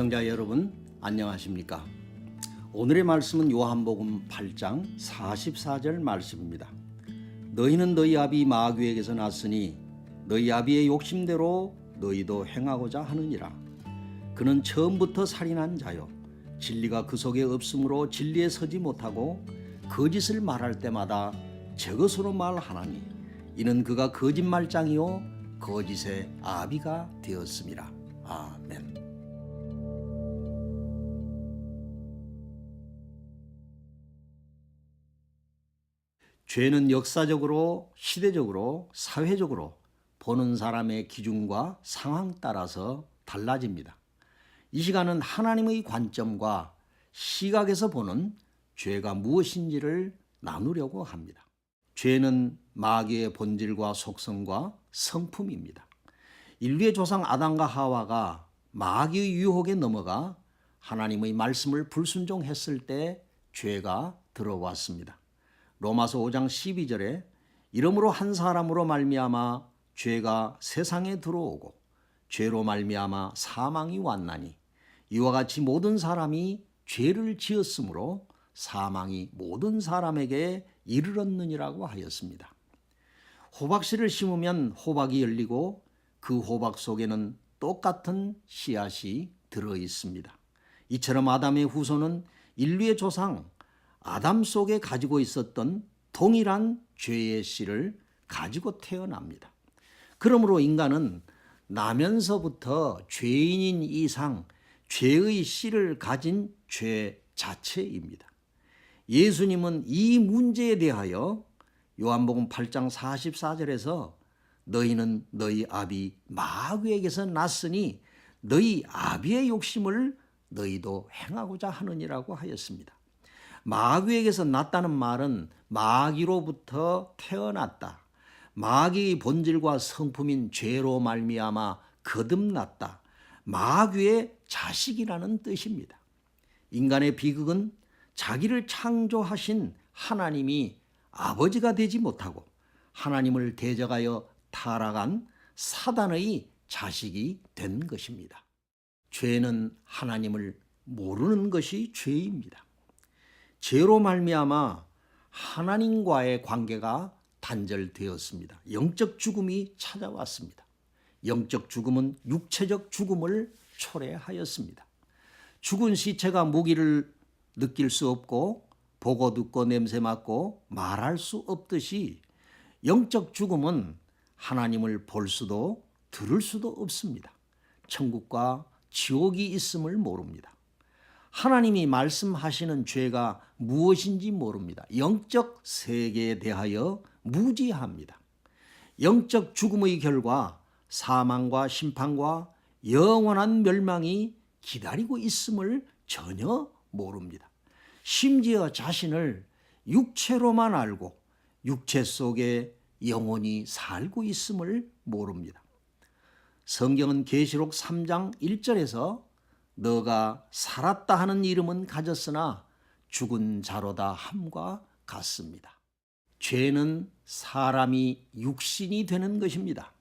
시청자 여러분 안녕하십니까? 오늘의 말씀은 요한복음 8장 44절 말씀입니다. 너희는 너희 아비 마귀에게서 났으니 너희 아비의 욕심대로 너희도 행하고자 하느니라. 그는 처음부터 살인한 자요 진리가 그 속에 없으므로 진리에 서지 못하고 거짓을 말할 때마다 저것으로 말하나니 이는 그가 거짓말장이요 거짓의 아비가 되었습니다. 아멘. 죄는 역사적으로, 시대적으로, 사회적으로 보는 사람의 기준과 상황 따라서 달라집니다. 이 시간은 하나님의 관점과 시각에서 보는 죄가 무엇인지를 나누려고 합니다. 죄는 마귀의 본질과 속성과 성품입니다. 인류의 조상 아담과 하와가 마귀의 유혹에 넘어가 하나님의 말씀을 불순종했을 때 죄가 들어왔습니다. 로마서 5장 12절에 이러므로 한 사람으로 말미암아 죄가 세상에 들어오고 죄로 말미암아 사망이 왔나니 이와 같이 모든 사람이 죄를 지었으므로 사망이 모든 사람에게 이르렀느니라고 하였습니다. 호박씨를 심으면 호박이 열리고 그 호박 속에는 똑같은 씨앗이 들어 있습니다. 이처럼 아담의 후손은 인류의 조상 아담 속에 가지고 있었던 동일한 죄의 씨를 가지고 태어납니다. 그러므로 인간은 나면서부터 죄인인 이상 죄의 씨를 가진 죄 자체입니다. 예수님은 이 문제에 대하여 요한복음 8장 44절에서 너희는 너희 아비 마귀에게서 났으니 너희 아비의 욕심을 너희도 행하고자 하느니라고 하였습니다. 마귀에게서 났다는 말은 마귀로부터 태어났다. 마귀의 본질과 성품인 죄로 말미암아 거듭났다. 마귀의 자식이라는 뜻입니다. 인간의 비극은 자기를 창조하신 하나님이 아버지가 되지 못하고 하나님을 대적하여 타락한 사단의 자식이 된 것입니다. 죄는 하나님을 모르는 것이 죄입니다. 죄로 말미암아 하나님과의 관계가 단절되었습니다. 영적 죽음이 찾아왔습니다. 영적 죽음은 육체적 죽음을 초래하였습니다. 죽은 시체가 무기를 느낄 수 없고 보고 듣고 냄새 맡고 말할 수 없듯이 영적 죽음은 하나님을 볼 수도 들을 수도 없습니다. 천국과 지옥이 있음을 모릅니다. 하나님이 말씀하시는 죄가 무엇인지 모릅니다. 영적 세계에 대하여 무지합니다. 영적 죽음의 결과 사망과 심판과 영원한 멸망이 기다리고 있음을 전혀 모릅니다. 심지어 자신을 육체로만 알고 육체 속에 영혼이 살고 있음을 모릅니다. 성경은 계시록 3장 1절에서 너가 살았다 하는 이름은 가졌으나 죽은 자로다 함과 같습니다. 죄는 사람이 육신이 되는 것입니다.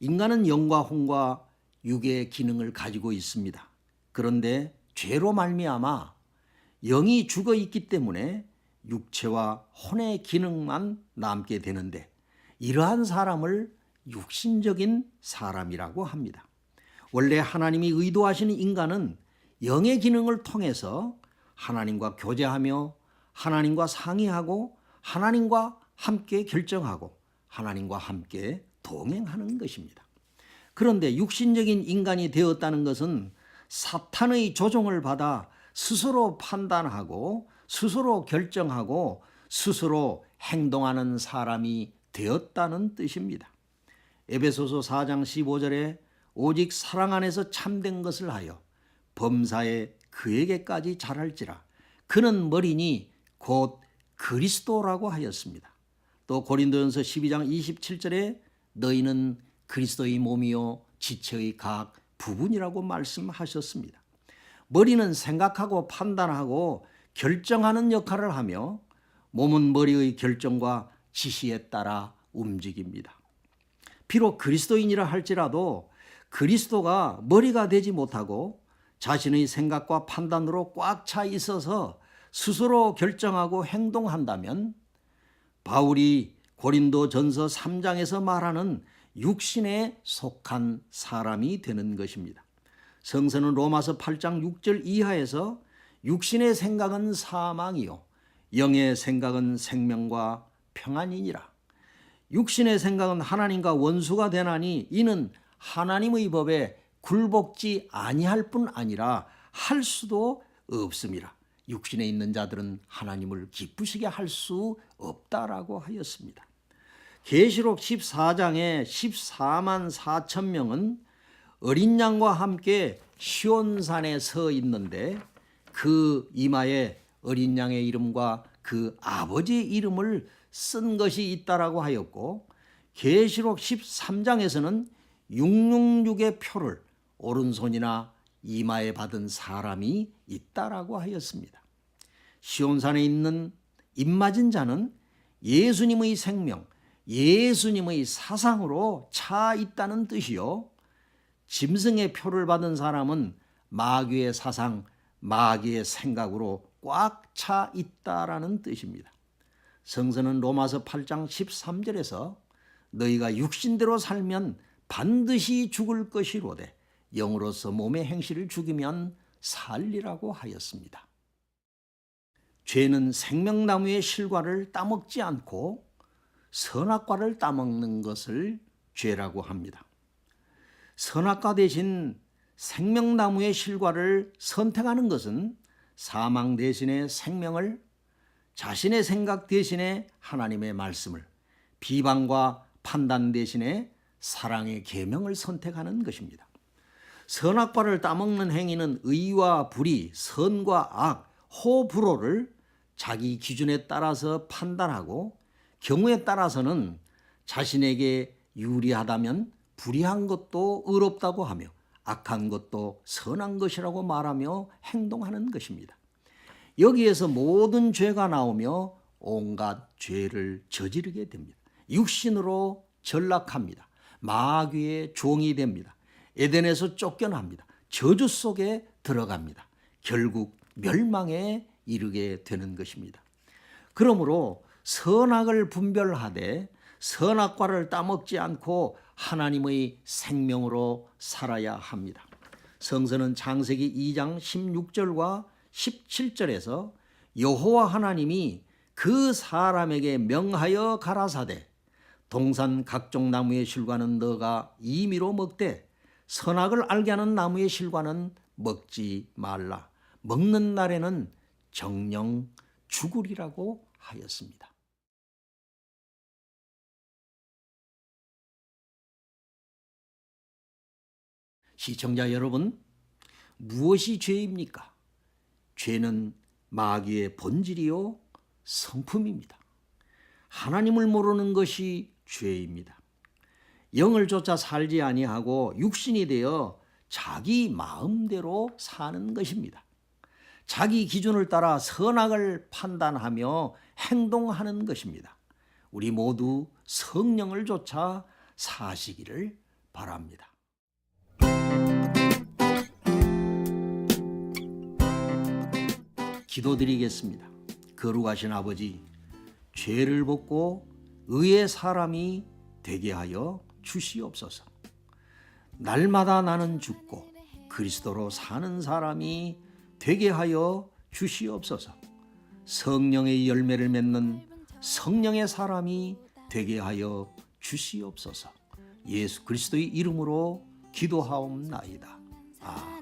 인간은 영과 혼과 육의 기능을 가지고 있습니다. 그런데 죄로 말미암아 영이 죽어 있기 때문에 육체와 혼의 기능만 남게 되는데 이러한 사람을 육신적인 사람이라고 합니다. 원래 하나님이 의도하시는 인간은 영의 기능을 통해서 하나님과 교제하며 하나님과 상의하고 하나님과 함께 결정하고 하나님과 함께 동행하는 것입니다. 그런데 육신적인 인간이 되었다는 것은 사탄의 조종을 받아 스스로 판단하고 스스로 결정하고 스스로 행동하는 사람이 되었다는 뜻입니다. 에베소서 4장 15절에 오직 사랑 안에서 참된 것을 하여 범사에 그에게까지 잘할지라 그는 머리니 곧 그리스도라고 하였습니다. 또 고린도전서 12장 27절에 너희는 그리스도의 몸이요 지체의 각 부분이라고 말씀하셨습니다. 머리는 생각하고 판단하고 결정하는 역할을 하며 몸은 머리의 결정과 지시에 따라 움직입니다. 비록 그리스도인이라 할지라도 그리스도가 머리가 되지 못하고 자신의 생각과 판단으로 꽉 차 있어서 스스로 결정하고 행동한다면 바울이 고린도 전서 3장에서 말하는 육신에 속한 사람이 되는 것입니다. 성서는 로마서 8장 6절 이하에서 육신의 생각은 사망이요 영의 생각은 생명과 평안이니라. 육신의 생각은 하나님과 원수가 되나니 이는 하나님의 법에 굴복지 아니할 뿐 아니라 할 수도 없습니다. 육신에 있는 자들은 하나님을 기쁘시게 할 수 없다라고 하였습니다. 계시록 14장에 14만 4천 명은 어린 양과 함께 시온산에 서 있는데 그 이마에 어린 양의 이름과 그 아버지의 이름을 쓴 것이 있다라고 하였고 계시록 13장에서는 666의 표를 오른손이나 이마에 받은 사람이 있다라고 하였습니다. 시온산에 있는 입맞은 자는 예수님의 생명, 예수님의 사상으로 차 있다는 뜻이요. 짐승의 표를 받은 사람은 마귀의 사상, 마귀의 생각으로 꽉 차 있다라는 뜻입니다. 성서는 로마서 8장 13절에서 너희가 육신대로 살면 반드시 죽을 것이로되 영으로서 몸의 행실을 죽이면 살리라고 하였습니다. 죄는 생명나무의 실과를 따먹지 않고 선악과를 따먹는 것을 죄라고 합니다. 선악과 대신 생명나무의 실과를 선택하는 것은 사망 대신에 생명을 자신의 생각 대신에 하나님의 말씀을 비방과 판단 대신에 사랑의 계명을 선택하는 것입니다. 선악과를 따먹는 행위는 의와 불의, 선과 악, 호불호를 자기 기준에 따라서 판단하고 경우에 따라서는 자신에게 유리하다면 불의한 것도 의롭다고 하며 악한 것도 선한 것이라고 말하며 행동하는 것입니다. 여기에서 모든 죄가 나오며 온갖 죄를 저지르게 됩니다. 육신으로 전락합니다. 마귀의 종이 됩니다. 에덴에서 쫓겨납니다. 저주 속에 들어갑니다. 결국 멸망에 이르게 되는 것입니다. 그러므로 선악을 분별하되 선악과를 따먹지 않고 하나님의 생명으로 살아야 합니다. 성서는 창세기 2장 16절과 17절에서 여호와 하나님이 그 사람에게 명하여 가라사대 동산 각종 나무의 실과는 너가 임의로 먹되 선악을 알게 하는 나무의 실과는 먹지 말라. 먹는 날에는 정령 죽으리라고 하였습니다. 시청자 여러분, 무엇이 죄입니까? 죄는 마귀의 본질이요 성품입니다. 하나님을 모르는 것이 죄입니다. 영을 쫓아 살지 아니하고 육신이 되어 자기 마음대로 사는 것입니다. 자기 기준을 따라 선악을 판단하며 행동하는 것입니다. 우리 모두 성령을 쫓아 사시기를 바랍니다. 기도드리겠습니다. 거룩하신 아버지, 죄를 벗고 의의 사람이 되게 하여 주시옵소서. 날마다 나는 죽고 그리스도로 사는 사람이 되게 하여 주시옵소서. 성령의 열매를 맺는 성령의 사람이 되게 하여 주시옵소서. 예수 그리스도의 이름으로 기도하옵나이다. 아멘.